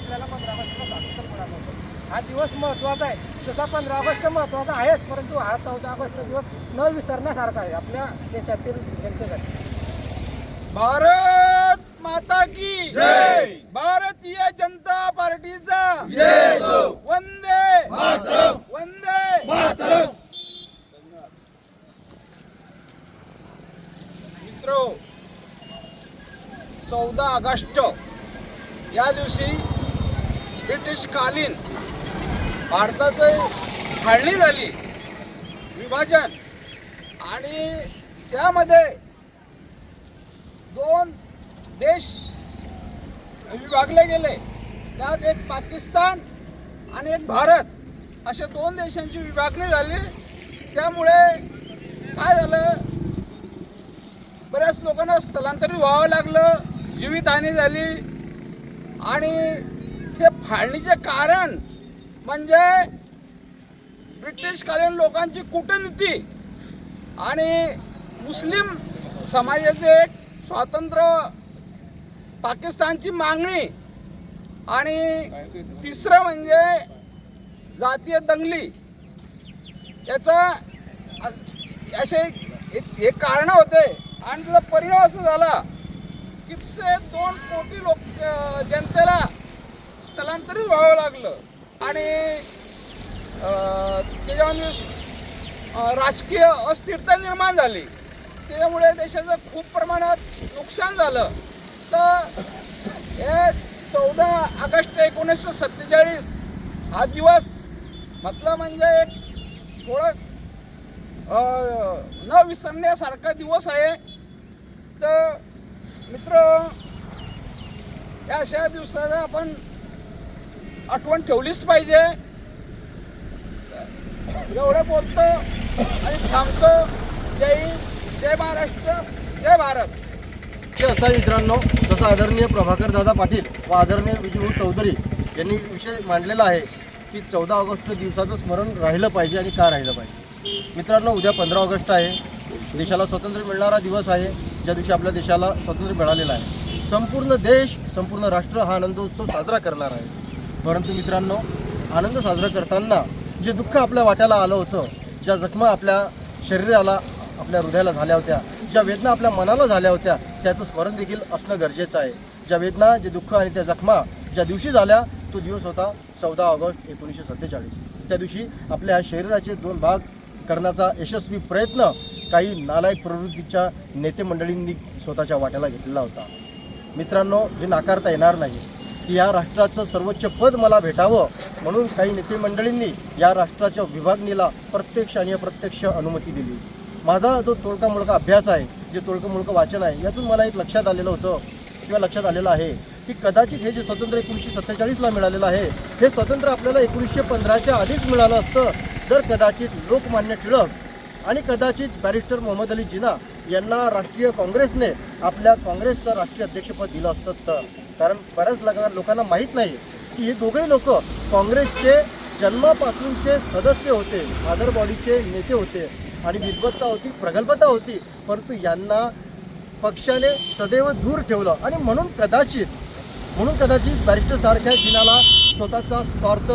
आपल्याला पंधरा ऑगस्टला स्वातंत्र्य मिळालं होतं. हा दिवस महत्त्वाचा आहे. जसा पंधरा ऑगस्ट महत्त्वाचा आहेच परंतु हा चौदा ऑगस्ट दिवस न विसरण्यासारखा आहे आपल्या देशातील जनतेसाठी. भारत माता की जय! भारतीय जनता पार्टीचा वंदे वंदे! मित्र चौदा ऑगस्ट या दिवशी ब्रिटिशकालीन भारताचं फाळणी झाली. विभाजन. आणि त्यामध्ये दोन देश विभागले गेले. त्यात एक पाकिस्तान आणि एक भारत. अशा दोन देशांची विभागणी झाली. त्यामुळे काय झालं? बऱ्याच लोकांना स्थलांतरित व्हावं लागलं. जीवितहानी झाली. आणि ते फाळणीचे कारण म्हणजे ब्रिटिशकालीन लोकांची कूटनीती आणि मुस्लिम समाजाचे एक स्वातंत्र्य पाकिस्तानची मागणी आणि तिसरं म्हणजे जातीय दंगली. याचा असे एक- हे कारण होते. आणि त्याचा परिणाम असा झाला की दोन कोटी लोक जनतेला स्थलांतरित व्हावं लागलं. आणि त्याच्यामध्ये राजकीय अस्थिरता निर्माण झाली. त्याच्यामुळे देशाचं खूप प्रमाणात नुकसान झालं. तर हे चौदा ऑगस्ट एकोणीसशे सत्तेचाळीस हा दिवस म्हटलं म्हणजे एक थोडं न विसरण्यासारखा दिवस आहे. तर मित्र या अशा दिवसाला आपण आठवण ठेवलीच पाहिजे. एवढं बोलतो आणि थांबतो. जय हिंद जय महाराष्ट्र जय भारत. असा मित्रांनो जसं आदरणीय प्रभाकर दादा पाटील व आदरणीय विजयभाऊ चौधरी यांनी विषय मांडलेला आहे की चौदा ऑगस्ट दिवसाचं स्मरण राहिलं पाहिजे आणि का राहिलं पाहिजे. मित्रांनो उद्या पंधरा ऑगस्ट आहे. देशाला स्वातंत्र्य मिळणारा दिवस आहे. ज्या दिवशी आपल्या देशाला स्वातंत्र्य मिळालेलं आहे. संपूर्ण देश संपूर्ण राष्ट्र हा आनंदोत्सव साजरा करणार आहे. परंतु मित्रांनो आनंद साजरा करताना जे दुःख आपल्या वाट्याला आलं होतं ज्या जखमा आपल्या शरीराला आपल्या हृदयाला झाल्या होत्या ज्या वेदना आपल्या मनाला झाल्या होत्या त्याचं स्मरण देखील असणं गरजेचं आहे. ज्या वेदना जे दुःख आणि त्या जखमा ज्या दिवशी झाल्या तो दिवस होता चौदा ऑगस्ट एकोणीसशे सत्तेचाळीस. त्या दिवशी आपल्या शरीराचे दोन भाग करण्याचा यशस्वी प्रयत्न काही नालायक प्रवृत्तीच्या नेते मंडळींनी स्वतःच्या वाट्याला घेतलेला होता. मित्रांनो हे नाकारता येणार नाही. की या राष्ट्राचं सर्वोच्च पद मला भेटावं म्हणून काही नेते मंडळींनी या राष्ट्राच्या विभागणीला प्रत्यक्ष आणि अप्रत्यक्ष अनुमती दिली. माझा जो तोडका मोडका अभ्यास आहे जे तोडकं मोडकं वाचन आहे यातून मला एक लक्षात आलेलं होतं किंवा लक्षात आलेलं आहे की कदाचित हे जे स्वातंत्र्य एकोणीसशे सत्तेचाळीसला मिळालेलं आहे हे स्वातंत्र्य आपल्याला एकोणीसशे पंधराच्या आधीच मिळालं असतं जर कदाचित लोकमान्य टिळक आणि कदाचित बॅरिस्टर मोहम्मद अली जिना यांना राष्ट्रीय काँग्रेसने आपल्या काँग्रेसचं राष्ट्रीय अध्यक्षपद दिलं असतं तर. कारण बऱ्याच लोकांना लोकांना माहीत नाही की हे दोघेही लोक काँग्रेसचे जन्मापासूनचे सदस्य होते फादर बॉडीचे नेते होते आणि विद्वत्ता होती प्रगल्भता होती. परंतु यांना पक्षाने सदैव दूर ठेवलं आणि म्हणून कदाचित म्हणून कदाचित बॅरिस्टरसारख्या जिनाला स्वतःचा स्वार्थ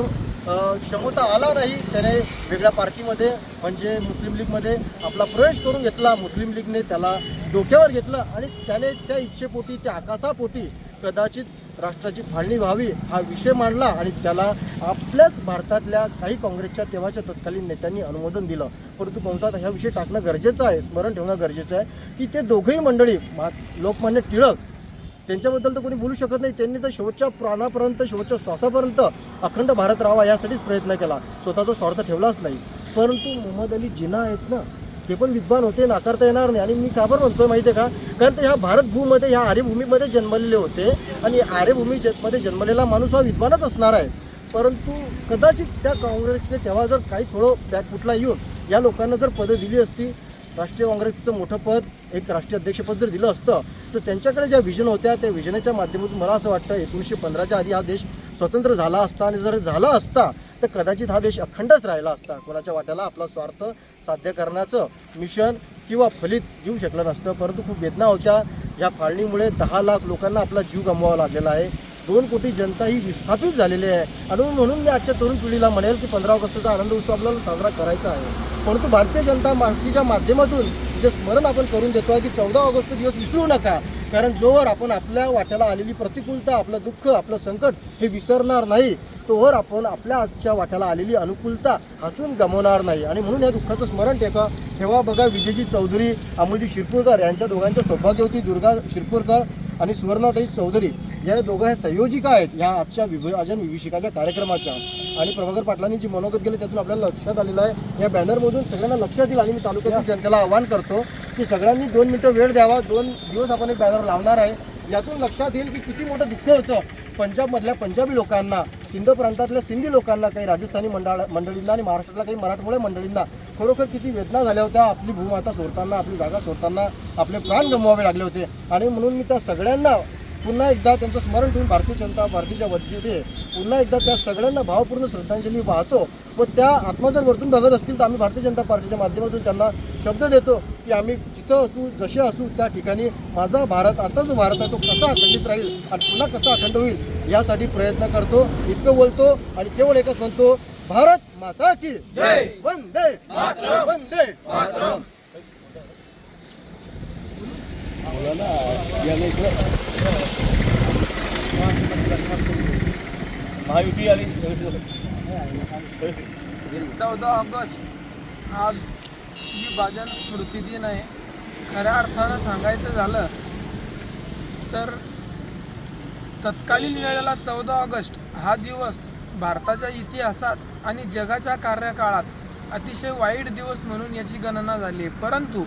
क्षमता आला नाही. त्याने वेगळ्या पार्टीमध्ये म्हणजे मुस्लिम लीगमध्ये आपला प्रवेश करून घेतला. मुस्लिम लीगने त्याला डोक्यावर घेतलं आणि त्याने त्या इच्छेपोटी त्या आकाशापोटी कदाचित राष्ट्राची फाळणी व्हावी हा विषय मांडला आणि त्याला आपल्याच भारतातल्या काही काँग्रेसच्या तेव्हाच्या तत्कालीन नेत्यांनी अनुमोदन दिलं. परंतु कंसात हा विषय टाकणं गरजेचं आहे स्मरण ठेवणं गरजेचं आहे की ते दोघंही मंडळी लोकमान्य टिळक त्यांच्याबद्दल तर कोणी बोलू शकत नाही. त्यांनी तर शेवटच्या प्राणापर्यंत शेवटच्या श्वासापर्यंत अखंड भारत राहावा यासाठीच प्रयत्न केला. स्वतःचा स्वार्थ ठेवलाच नाही. परंतु मोहम्मद अली जिना आहेत ना ते पण विद्वान होते नाकारता येणार नाही. आणि मी का बरं म्हणतोय माहिती आहे का? कारण ते ह्या भारतभूमीमध्ये ह्या आर्यभूमीमध्ये जन्मलेले होते. आणि आर्यभूमी मध्ये जन्मलेला माणूस हा विद्वानच असणार आहे. परंतु कदाचित त्या काँग्रेसने तेव्हा जर काही थोडं बॅकफुटला येऊन या लोकांना जर पदं दिली असती राष्ट्रीय काँग्रेसचं मोठं पद एक राष्ट्रीय अध्यक्षपद जर दिलं असतं तर त्यांच्याकडे ज्या विजन होत्या त्या विजनाच्या माध्यमातून मला असं वाटतं एकोणीसशे पंधराच्या आधी हा देश स्वतंत्र झाला असता. आणि जर झाला असता तर कदाचित हा देश अखंडच राहिला असता. कोणाच्या वाट्याला आपला स्वार्थ साध्य करण्याचं मिशन किंवा फलित येऊ शकलं नसतं. परंतु खूप वेदना होत्या. या फाळणीमुळे दहा लाख लोकांना आपला जीव गमवावा लागलेला आहे. दोन कोटी जनता ही विस्थापित झालेली आहे. आणि म्हणून मी आजच्या तरुण पिढीला म्हणेल की पंधरा ऑगस्टचा आनंद उत्सव आपल्याला साजरा करायचा आहे. परंतु भारतीय जनता पार्टीच्या माध्यमातून जे स्मरण आपण करून देतो आहे की चौदा ऑगस्ट दिवस विसरू नका. कारण जोवर आपण आपल्या वाट्याला आलेली प्रतिकूलता आपलं दुःख आपलं संकट हे विसरणार नाही तोवर आपण आपल्या आजच्या वाट्याला आलेली अनुकूलता हातून गमवणार नाही. आणि म्हणून या दुःखाचं स्मरण ठेवा. ठेवा बघा विजयजी चौधरी अमोलजी शिरपूरकर यांच्या दोघांच्या सौभाग्यवती दुर्गा शिरपूरकर आणि सुवर्णाताई चौधरी या दोघं ह्या संयोजिका आहेत या आजच्या विभाजन विभीषिकाच्या कार्यक्रमाच्या. आणि प्रभाकर पाटलांनी जी मनोगत केली त्यातून आपल्याला लक्षात आलेलं आहे. या बॅनरमधून सगळ्यांना लक्षात येईल आणि मी तालुक्यातील जनतेला आवाहन करतो की सगळ्यांनी दोन मिनटं वेळ द्यावा दोन दिवस आपण एक बॅनर लावणार आहे. यातून लक्षात येईल की किती मोठं दुःख होतं. पंजाबमधल्या पंजाबी लोकांना सिंध प्रांतातल्या सिंधी लोकांना काही राजस्थानी मंडळ मंडळींना आणि महाराष्ट्रातल्या काही मराठमोळ्या मंडळींना खरोखर किती वेदना झाल्या होत्या. आपली भूमाता सोडताना आपली जागा सोडताना आपले प्राण गमवावे लागले होते. आणि म्हणून मी त्या सगळ्यांना पुन्हा एकदा त्यांचं स्मरण ठेवून भारतीय जनता पार्टीच्या वतीने पुन्हा एकदा त्या सगळ्यांना भावपूर्ण श्रद्धांजली वाहतो व त्या आत्मा जर वरतून बघत असतील तर आम्ही भारतीय जनता पार्टीच्या माध्यमातून त्यांना शब्द देतो की आम्ही जिथं असू जसे असू त्या ठिकाणी माझा भारत आता जो भारत आहे तो कसा अखंडित राहील आणि पुन्हा कसा अखंड होईल यासाठी प्रयत्न करतो. इतकं बोलतो आणि केवळ एकच म्हणतो भारत माता की वंदे वंदे महायुती आणि चौदा ऑगस्ट आज विभाजन स्मृती दिन आहे. खऱ्या अर्थानं सांगायचं झालं तर तत्कालीन वेळेला चौदा ऑगस्ट हा दिवस भारताच्या इतिहासात आणि जगाच्या कार्यकाळात अतिशय वाईट दिवस म्हणून याची गणना झाली आहे. परंतु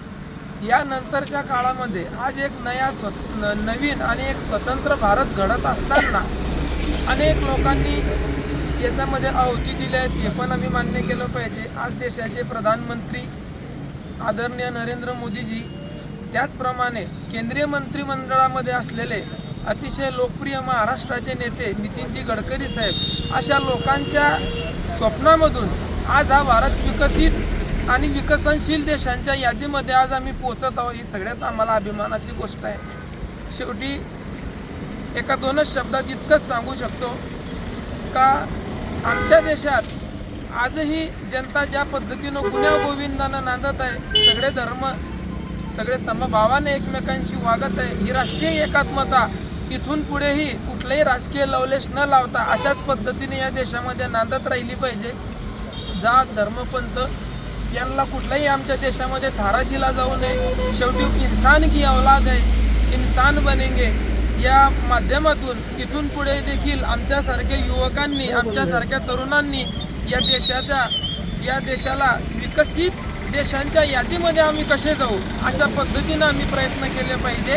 या नंतरच्या काळामध्ये आज एक नया स्व न- नवीन आणि एक स्वतंत्र भारत घडत असताना अनेक लोकांनी याच्यामध्ये आहुती दिल्या आहेत. हे पण आम्ही मान्य केलं पाहिजे. आज देशाचे प्रधानमंत्री आदरणीय नरेंद्र मोदीजी त्याचप्रमाणे केंद्रीय मंत्रिमंडळामध्ये असलेले अतिशय लोकप्रिय महाराष्ट्राचे नेते नितीनजी गडकरी साहेब अशा लोकांच्या स्वप्नामधून आज हा भारत विकसित आणि विकसनशील देशांच्या यादीमध्ये आज आम्ही पोहोचत आहोत. ही सगळ्यात आम्हाला अभिमानाची गोष्ट आहे. शेवटी एका दोनच शब्दात इतकंच सांगू शकतो का आमच्या देशात आजही जनता ज्या पद्धतीनं गुन्ह्या गोविंदानं नांदत आहे सगळे धर्म सगळे समभावाने एकमेकांशी वागत आहे ही राष्ट्रीय एकात्मता इथून पुढेही कुठलंही राजकीय लवलेश न लावता अशाच पद्धतीने या देशामध्ये नांदत राहिली पाहिजे. जात धर्मपंथ यांना कुठल्याही आमच्या देशामध्ये थारा दिला जाऊ नये. शेवटी इंसान की औलाद आहे. इंसान बनेंगे. या माध्यमातून इथून पुढे देखील आमच्यासारख्या युवकांनी आमच्यासारख्या तरुणांनी या देशाच्या या देशाला विकसित देशांच्या यादीमध्ये आम्ही कसे जाऊ? अशा पद्धतीनं आम्ही प्रयत्न केले पाहिजे.